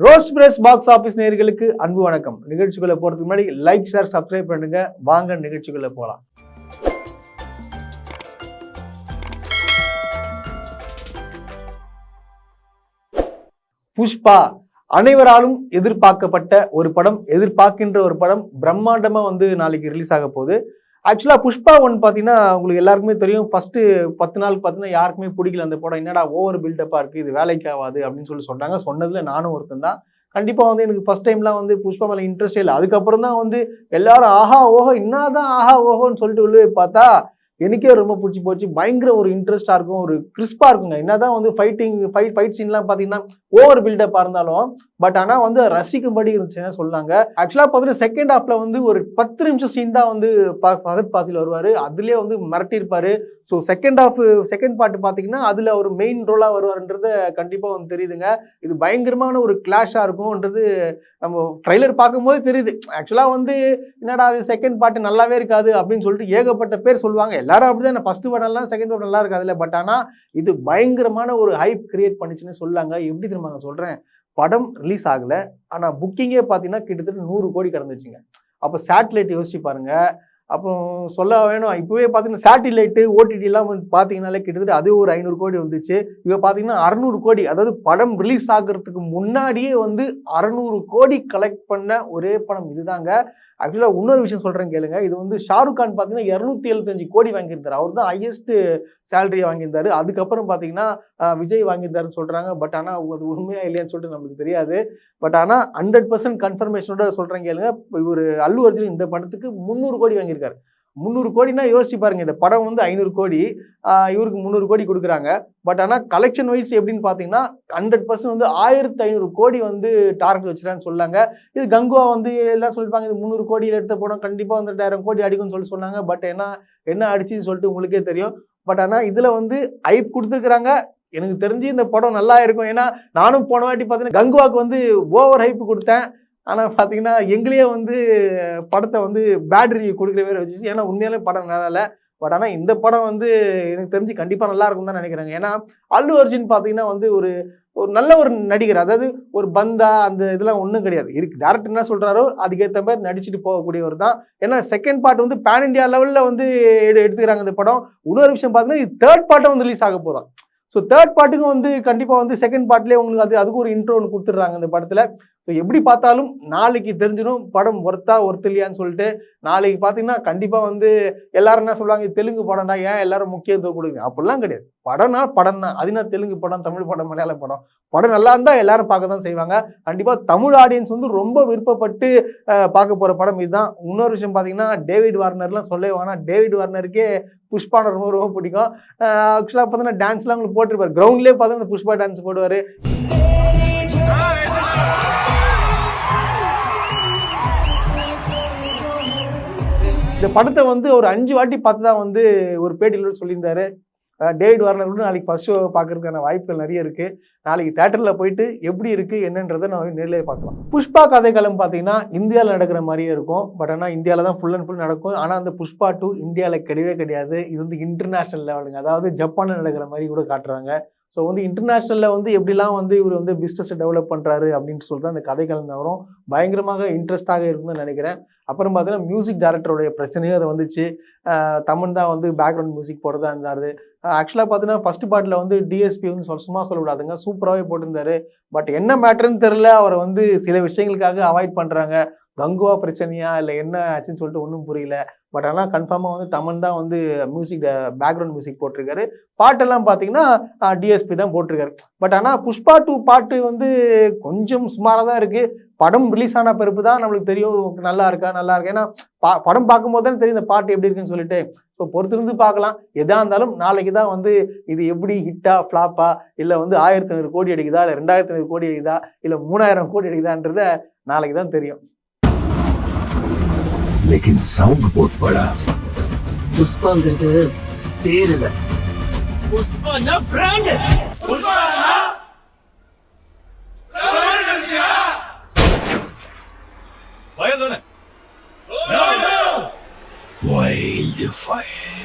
Rose press box office நேர்களுக்கு அன்பு வணக்கம். நிகழ்ச்சிக்குள்ள போறதுக்கு முன்னாடி லைக் ஷேர் சப்ஸ்கிரைப் பண்ணுங்க. வாங்க நிகழ்ச்சிக்குள்ள போலாம். புஷ்பா அனைவராலும் எதிர்பார்க்கப்பட்ட ஒரு படம் எதிர்பார்க்கின்ற ஒரு படம் பிரம்மாண்டமா வந்து நாளைக்கு ரிலீஸ் ஆக போகுது. ஆக்சுவலாக புஷ்பா ஒன் பார்த்தீங்கன்னா உங்களுக்கு எல்லாருக்குமே தெரியும். ஃபஸ்ட்டு பத்து நாள் பார்த்தீங்கன்னா யாருக்குமே பிடிக்கல அந்த படம். என்னடா ஓவர் பில்டப்பாக இருக்குது இது வேலைக்கு ஆகாது அப்படின்னு சொல்லி சொன்னாங்க. சொன்னதில் நானும் ஒருத்தன் தான். கண்டிப்பாக வந்து எனக்கு ஃபஸ்ட் டைம்லாம் வந்து புஷ்பா மேலே இன்ட்ரெஸ்டே இல்லை. அதுக்கப்புறம் தான் வந்து எல்லாரும் ஆஹா ஓஹோ என்னதான் ஆஹா ஓஹோன்னு சொல்லிட்டு உள்ளே பார்த்தா எனக்கே ரொம்ப பிடிச்சி போச்சு. பயங்கர ஒரு இன்ட்ரெஸ்டாக இருக்கும் ஒரு கிறிஸ்பாக இருக்குங்க. என்னதான் வந்து ஃபைட்டிங் ஃபைட் ஃபைட் சீன்லாம் பார்த்தீங்கன்னா ஓவர் பில்டப்பாக இருந்தாலும் பட் ஆனால் வந்து ரசிக்கும்படி இருந்துச்சுன்னு சொன்னாங்க. ஆக்சுவலாக பார்த்தீங்கன்னா செகண்ட் ஹாஃபில் வந்து ஒரு பத்து நிமிஷம் சீன் தான் வந்து ப- பகத் பாசில் வருவார். அதுலேயே வந்து மிரட்டியிருப்பார். So second half second part பார்த்தீங்கன்னா அதில் ஒரு மெயின் ரோலாக வருவார்ன்றது கண்டிப்பாக வந்து தெரியுதுங்க. இது பயங்கரமான ஒரு கிளாஷாக இருக்கும்ன்றது நம்ம ட்ரைலர் பார்க்கும்போது தெரியுது. ஆக்சுவலாக வந்து என்னடா அது செகண்ட் பார்ட் நல்லாவே இருக்காது அப்படின்னு சொல்லிட்டு ஏகப்பட்ட பேர் சொல்லுவாங்க. எல்லாரும் அப்படிதான் ஃபஸ்ட்டு படம்லாம் செகண்ட் பார்ட் நல்லா இருக்காதுல்ல. பட் ஆனால் இது பயங்கரமான ஒரு ஹைப் கிரியேட் பண்ணுச்சுன்னு சொல்லாங்க. எப்படி தெரியுமா நான் சொல்கிறேன் படம் ரிலீஸ் ஆகலை. ஆனால் புக்கிங்கே பார்த்தீங்கன்னா கிட்டத்தட்ட நூறு கோடி கடந்துச்சுங்க. அப்போ சேட்டலைட் யோசிச்சு பாருங்கள் அப்புறம் சொல்ல வேணும். இப்போவே பார்த்தீங்கன்னா சேட்டிலைட்டு ஓடிடிலாம் எல்லாம் வந்து பார்த்தீங்கனாலே கிட்டத்தட்ட அது ஒரு ஐநூறு கோடி வந்துச்சு. இப்போ பார்த்தீங்கன்னா அறநூறு கோடி அதாவது படம் ரிலீஸ் ஆகுறதுக்கு முன்னாடியே வந்து அறநூறு கோடி கலெக்ட் பண்ண ஒரே படம் இதுதாங்க. ஆக்சுவலாக இன்னொரு விஷயம் சொல்கிறேன் கேளுங்க. இது வந்து ஷாருக் கான் பார்த்தீங்கன்னா இரநூத்தி எழுபத்தஞ்சு கோடி வாங்கியிருந்தாரு. அவர் தான் ஹையஸ்ட் சேலரியை வாங்கியிருந்தாரு. அதுக்கப்புறம் பார்த்தீங்கன்னா விஜய் வாங்கியிருந்தாருன்னு சொல்கிறாங்க பட் ஆனால் அது உண்மையாக இல்லையான்னு சொல்லிட்டு நமக்கு தெரியாது. பட் ஆனால் ஹண்ட்ரட் பர்சன்ட் கன்ஃபர்மேஷனோட சொல்கிறேன் கேளுங்க. இவர் அல்லு அர்ஜுன் இந்த படத்துக்கு முந்நூறு கோடி வாங்கியிருக்காரு. முந்நூறு கோடினா யோசிச்சு பாருங்க இந்த படம் வந்து ஐநூறு கோடி இவருக்கு முந்நூறு கோடி கொடுக்குறாங்க. பட் ஆனால் கலெக்ஷன் வைஸ் எப்படின்னு பார்த்தீங்கன்னா ஹண்ட்ரட் பர்சன்ட் வந்து ஆயிரத்தி ஐநூறு கோடி வந்து டார்கெட் வச்சுட்டான்னு சொன்னாங்க. இது கங்குவா வந்து எல்லாம் சொல்லிப்பாங்க இது முந்நூறு கோடியில் எடுத்த படம் கண்டிப்பாக வந்து ரெண்டாயிரம் கோடி அடிக்கும்னு சொல்லி சொன்னாங்க. பட் என்ன என்ன அடிச்சுன்னு சொல்லிட்டு உங்களுக்கே தெரியும். பட் ஆனால் இதில் வந்து ஐப் கொடுத்துருக்குறாங்க. எனக்கு தெரிஞ்சு இந்த படம் நல்லா இருக்கும். ஏன்னா நானும் போன வாட்டி பார்த்தீங்கன்னா கங்குவாக்கு வந்து ஓவர் ஹைப் கொடுத்தேன். ஆனால் பார்த்தீங்கன்னா எங்களையே வந்து படத்தை வந்து பேட் ரிவ்யூ கொடுக்குற மாதிரி வச்சுச்சு. ஏன்னா உண்மையாலே படம் நல்லா இல்லை. பட் ஆனால் இந்த படம் வந்து எனக்கு தெரிஞ்சு கண்டிப்பாக நல்லா இருக்கும் தான் நினைக்கிறாங்க. ஏன்னா அல்லு அர்ஜுன் பார்த்தீங்கன்னா வந்து ஒரு ஒரு நல்ல ஒரு நடிகர். அதாவது ஒரு பந்தா அந்த இதெல்லாம் ஒன்றும் கிடையாது. இருக்கு. டேரக்டர் என்ன சொல்கிறாரோ அதுக்கேற்ற மாதிரி நடிச்சுட்டு போகக்கூடியவர் தான். ஏன்னா செகண்ட் பார்ட் வந்து பேன் இந்தியா லெவலில் வந்து எடு எடுத்துக்கிறாங்க இந்த படம். இன்னொரு விஷயம் பார்த்தீங்கன்னா இது தேர்ட் பார்ட்டும் வந்து ரிலீஸ் ஆக போதும் ஸோ தேர்ட் பார்ட்டுக்கும் வந்து கண்டிப்பாக வந்து செகண்ட் பார்ட்லேயே உங்களுக்கு அது அதுக்கு ஒரு இன்ட்ரோ ஒன்று கொடுத்துட்றாங்க இந்த படத்தில். ஸோ எப்படி பார்த்தாலும் நாளைக்கு தெரிஞ்சிடும் படம் ஒர்த்தா ஒர்த்து இல்லையான்னு சொல்லிட்டு நாளைக்கு பார்த்தீங்கன்னா கண்டிப்பாக வந்து எல்லாரும் என்ன சொல்லுவாங்க தெலுங்கு படம்னா ஏன் எல்லாரும் முக்கியத்துவம் கொடுங்க? அப்படிலாம் கிடையாது. படம்னா படம் தான். அது என்ன தெலுங்கு படம் தமிழ் படம் மலையாள படம்? படம் நல்லா இருந்தால் எல்லாரும் பார்க்க தான் செய்வாங்க. கண்டிப்பாக தமிழ் ஆடியன்ஸ் வந்து ரொம்ப விருப்பப்பட்டு பார்க்க போகிற படம் இதுதான். இன்னொரு விஷயம் பார்த்தீங்கன்னா டேவிட் வார்னர்லாம் சொல்லவே வேணாம். டேவிட் வார்னருக்கே புஷ்பான ரொம்ப ரொம்ப பிடிக்கும். ஆக்சுவலாக பார்த்தீங்கன்னா டான்ஸ்லாம் உங்களுக்கு போட்டிருப்பார். கிரவுண்ட்லேயே பார்த்தீங்கன்னா புஷ்பா டான்ஸ் போடுவார். இந்த படத்தை வந்து ஒரு அஞ்சு வாட்டி பார்த்து தான் வந்து ஒரு பேட்டியில் சொல்லியிருந்தாரு. டேவிட் வார்னர் கூட நாளைக்கு ஃபர்ஸ்ட் ஷோ பார்க்கறதுக்கான வாய்ப்புகள் நிறைய இருக்கு. நாளைக்கு தேட்டரில் போயிட்டு எப்படி இருக்கு என்னன்றதை நம்ம நேரிலே பார்க்கலாம். புஷ்பா கதைக்களம் பார்த்தீங்கன்னா இந்தியாவில் நடக்கிற மாதிரியே இருக்கும். பட் ஆனால் இந்தியாவில் தான் ஃபுல் அண்ட் ஃபுல் நடக்கும். ஆனால் அந்த புஷ்பா டூ இந்தியாவில் கிடையவே கிடையாது. இது வந்து இன்டர்நேஷ்னல் லெவலுங்க அதாவது ஜப்பானில் நடக்கிற மாதிரி கூட காட்டுறாங்க. ஸோ வந்து இன்டர்நேஷ்னலில் வந்து எப்படிலாம் வந்து இவர் வந்து பிஸ்னஸை டெவலப் பண்ணுறாரு அப்படின்னு சொல்லிட்டு அந்த கதைகள் வரும். பயங்கரமாக இன்ட்ரெஸ்டாக இருக்கும்னு நினைக்கிறேன். அப்புறம் பார்த்தீங்கன்னா மியூசிக் டைரக்டருடைய பிரச்சனையும் அது வந்துச்சு. தமிழ் தான் வந்து பேக்ரவுண்ட் மியூசிக் போடுறதா இருந்தார். ஆக்சுவலாக பார்த்தீங்கன்னா ஃபஸ்ட் பாட்டில் வந்து டிஎஸ்பி வந்து சொல் சும்மா சொல்லக்கூடாதுங்க. சூப்பராகவே போட்டிருந்தாரு. பட் என்ன மேட்டர்னு தெரில அவரை வந்து சில விஷயங்களுக்காக அவாய்ட் பண்ணுறாங்க கங்குவா பிரச்சனையா? இல்லை என்ன ஆச்சுன்னு சொல்லிட்டு ஒன்றும் புரியல. பட் ஆனால் கன்ஃபார்மாக வந்து தமன் தான் வந்து மியூசிக் பேக்ரவுண்ட் மியூசிக் போட்டிருக்காரு. பாட்டெல்லாம் பார்த்தீங்கன்னா டிஎஸ்பி தான் போட்டிருக்காரு. பட் ஆனால் புஷ்பா டூ பாட்டு வந்து கொஞ்சம் சுமாராக தான் இருக்குது படம் ரிலீஸ் ஆன பிறப்பு தான் நம்மளுக்கு தெரியும் நல்லா இருக்கா நல்லா இருக்கா? ஏன்னா பா படம் பார்க்கும்போது தான் தெரியும் இந்த பாட்டு எப்படி இருக்குன்னு சொல்லிட்டு. ஸோ பொறுத்திருந்து பார்க்கலாம். எதாக இருந்தாலும் நாளைக்கு தான் வந்து இது எப்படி ஹிட்டா ஃப்ளாப்பா இல்லை வந்து ஆயிரத்தி ஐநூறு கோடி அடிக்குதா இல்லை ரெண்டாயிரத்தி ஐநூறு கோடி அடிக்குதா இல்லை மூணாயிரம் கோடி அடிக்குதான்றத நாளைக்கு தான் தெரியும். लेकिन साउंड बहुत बड़ा புஷ்பாங்கிறது பேர் இல்ல புஷ்பா பிராண்ட் वाइल्ड फायर